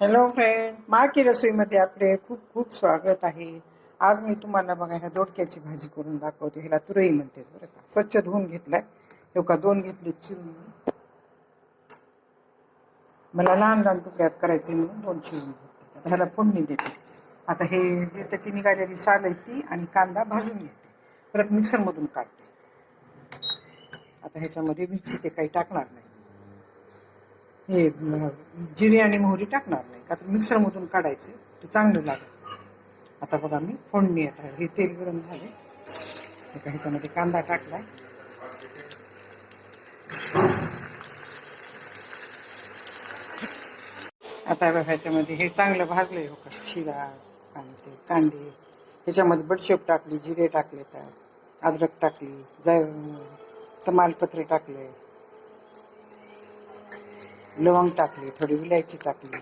Hello friend माकी रसोईमध्ये आपले खूप खूप स्वागत आहे. आज मी तुम्हाला बघा ह्या दोडक्याची भाजी करून दाखवते. ह्याला तुरई म्हणते बरं का. स्वच्छ धुवून घेतलाय. हे का दोन घेतले चिरून. मला लहान लहान तुकड्यात करायचे म्हणून दोन चिरून घेतले. आता ह्याला फोडणी देते. आता हे जे त्याची निघालेली साल आहे ती आणि कांदा भाजून घेते. परत मिक्सरमधून काढते. आता ह्याच्यामध्ये मिरची ते काही टाकणार नाही. हे जिरे आणि मोहरी टाकणार नाही. का तर मिक्सरमधून काढायचे ते चांगलं लागेल. आता बघा मी फोडणी आता हे तेल गरम झाले एका ह्याच्यामध्ये कांदा टाकलाय. आता बघा ह्याच्यामध्ये हे चांगलं भाजलंय. हो का? शिरा आणि ते कांदे. ह्याच्यामध्ये बडशेप टाकली जिरे टाकले तर अद्रक टाकली जाय तमालपत्र टाकले. लवंग टाकली थोडी विलायची टाकली.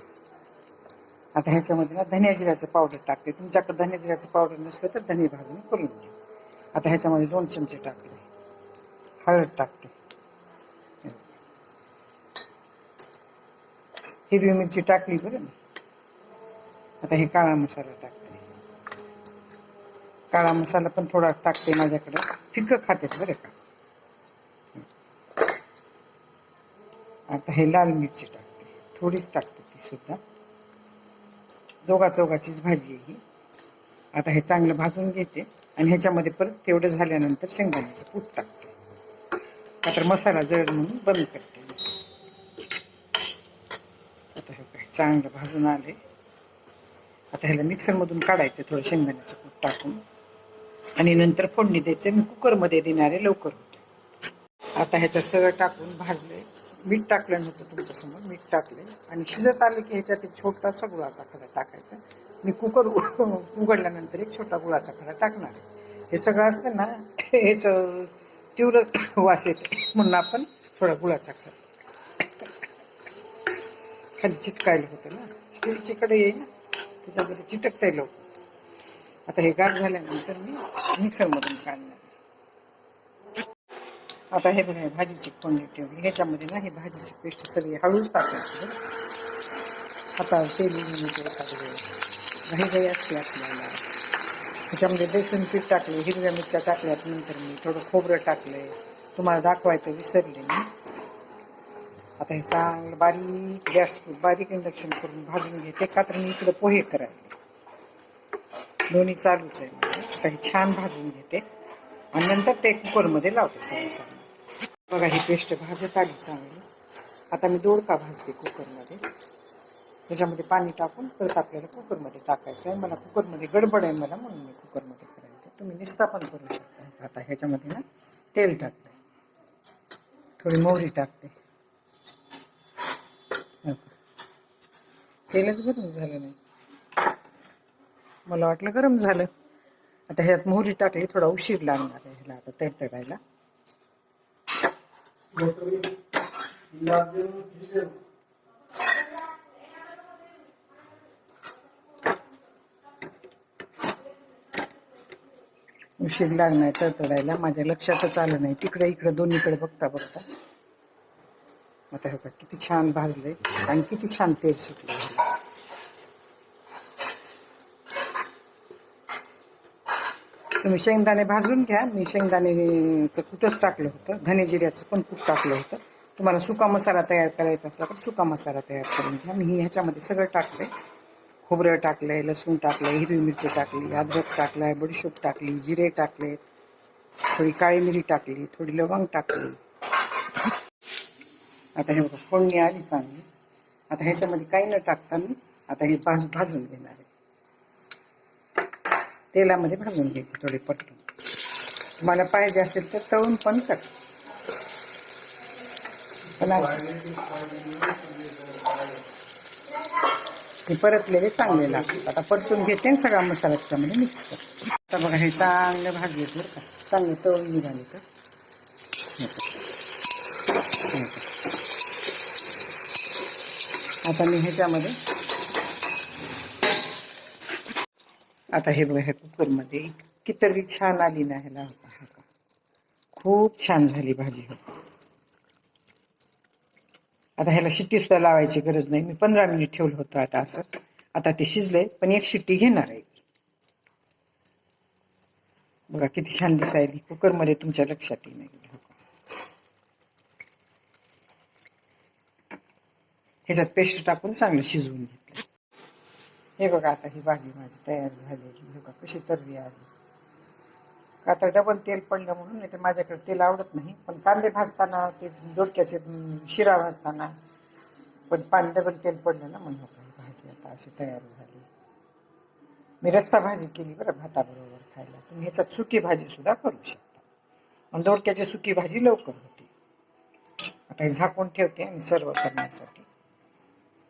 आता ह्याच्यामध्ये ना धनिया जिऱ्याचं पावडर टाकते. तुमच्याकडे धनिया जिऱ्याचं पावडर नसलं तर धने भाजून करून घ्या. आता ह्याच्यामध्ये दोन चमचे टाकले. हळद टाकते. हिरवी मिरची टाकली बरं ना. आता हे काळा मसाला टाकते. काळा मसाला पण थोडा टाकते माझ्याकडे. फिकं खातेत बरं का? आता हे लाल मिरची टाकते. थोडीच टाकते ती सुद्धा. दोघा चौघाचीच भाजी आहे ही. आता हे चांगलं भाजून घेते आणि ह्याच्यामध्ये परत तेवढं झाल्यानंतर शेंगदाण्याचं कूट टाकते. का तर मसाला जळ म्हणून बंद करते आता हे काय चांगलं भाजून आले. आता ह्याला मिक्सरमधून काढायचं थोडं शेंगदाण्याचं कूट टाकून. आणि नंतर फोडणी द्यायचं मी कुकरमध्ये देणारे लवकर होते. आता ह्याचं सगळं टाकून भाजले मीठ टाकलं नव्हतं तुमच्यासमोर मीठ टाकले. आणि शिजत आले की ह्याच्यात एक छोटासा गुळाचा खडा टाकायचा. मी कुकर उघडल्यानंतर एक छोटा गुळाचा खडा टाकणार. आहे. हे सगळं असतं ना ह्याचं तीव्र वास येते. म्हणून आपण थोडा गुळाचा खडा खाली चिटकायला होतं ना. स्टीलची कडे येईल ना त्याच्यामध्ये चिटकता येईल आता हे गार झाल्यानंतर मी मिक्सरमधून काढणार. आता हे बघा भाजीची फोडणी ठेवली. ह्याच्यामध्ये ना ही भाजीची पेस्ट सगळी हळूच टाकायची बरं. हातावर तेल घाई घाई असते आपल्याला. ह्याच्यामध्ये बेसन पीठ टाकले हिरव्या मिरच्या टाकल्यात नंतर मी थोडं खोबरं टाकलंय. तुम्हाला दाखवायचं विसरले मी. आता हे चांगलं बारीक गॅस बारीक इंडक्शन करून भाजून घेते का तर मी इकडे पोहे करायला. दोन्ही चालूच आहे. काही छान भाजून घेते. आणि नंतर ते कुकरमध्ये लावते सगळं सगळं बघा ही पेस्ट भाजत आली चांगली. आता मी दोडका भाजते कुकरमध्ये. त्याच्यामध्ये पाणी टाकून परत आपल्याला कुकरमध्ये टाकायचं आहे. मला कुकरमध्ये गडबड आहे मला म्हणून मी कुकरमध्ये करायचं तुम्ही निस्ता पण करू शकता. आता ह्याच्यामध्ये ना तेल टाकते. थोडी मोहरी टाकते. हो तेलच गरम झालं नाही. मला वाटलं गरम झालं. आता ह्यात मोहरी टाकली थोडा उशीर लागणार आहे ह्याला आता तडतडायला. उशीर लागणार तडतडायला. माझ्या लक्षातच आलं नाही. तिकडे इकडे दोन्हीकडे बघता बघता. आता हे बघा किती छान भाजले आणि किती छान तेल सुटलं तुम्ही शेंगदाणे भाजून घ्या. मी शेंगदाणेचं कुठंच टाकलं होतं. धने जिऱ्याचं पण कूट टाकलं होतं. तुम्हाला सुका मसाला तयार करायचा असला तर सुका मसाला तयार करून घ्या. मी ह्याच्यामध्ये सगळं टाकलंय. खोबरं टाकलंय लसूण टाकलंय हिरवी मिरची टाकली अद्रक टाकलाय बडीशोप टाकली जिरे टाकले थोडी काळी मिरी टाकली थोडी लवंग टाकली. आता हे बघा फोडणी आली चांगली. आता ह्याच्यामध्ये काही न टाकता मी आता हे भाज भाजून घेणार आहे. तेलामध्ये भाजून घ्यायची थोडी पटकन. तुम्हाला पाहिजे असेल तर तळून पण कर. पण ते परतलेले चांगले लागतात. आता परतून घेते आणि सगळा मसाला त्यामध्ये मिक्स कर आता बघा हे चांगले भाजले बरं का. चांगले तळून निघाले तर. आता मी ह्याच्यामध्ये आता हे बघ ह्या कुकरमध्ये इतकी तरी छान आली ना ह्याला. होता हा का. खूप छान झाली भाजी हो. आता ह्याला शिट्टी सुद्धा लावायची गरज नाही. मी पंधरा मिनिट ठेवलं होतं आता असं. आता ते शिजलंय पण एक शिट्टी घेणार आहे. बघा किती छान दिसायली. कुकरमध्ये तुमच्या लक्षात येईल. नाही ह्याच्यात पेस्ट टाकून चांगलं शिजवून घेतलं हे बघा आता ही भाजी माझी तयार झालेली हे बघा कशी तरली आली का आता डबल तेल पडलं म्हणून नाही तर माझ्याकडे तेल आवडत नाही. पण कांदे भाजताना ते डोक्याचे शिरा भाजताना पण पाणी डबल तेल पडलं ना म्हणून हो ही भाजी आता अशी तयार झाली. मी रस्सा भाजी केली बरं भाताबरोबर खायला. तुम्ही ह्याच्यात सुकी भाजी सुद्धा करू शकता. आणि दोडक्याची सुकी भाजी लवकर होते. आता हे झाकून ठेवते आणि सर्व करण्यासाठी.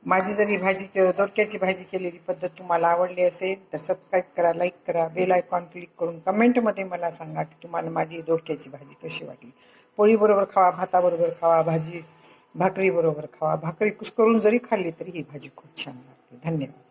माझी जर ही भाजी के- दोडक्याची भाजी केलेली पद्धत तुम्हाला आवडली असेल तर सबस्क्राईब करा लाईक करा बेल आयकॉन क्लिक करून कमेंटमध्ये मला सांगा की तुम्हाला माझी दोडक्याची भाजी कशी वाटली. पोळीबरोबर खावा भाताबरोबर खावा भाजी भाकरीबरोबर खावा भाकरी कुस्करून जरी खाल्ली तरी ही भाजी खूप छान लागते. धन्यवाद.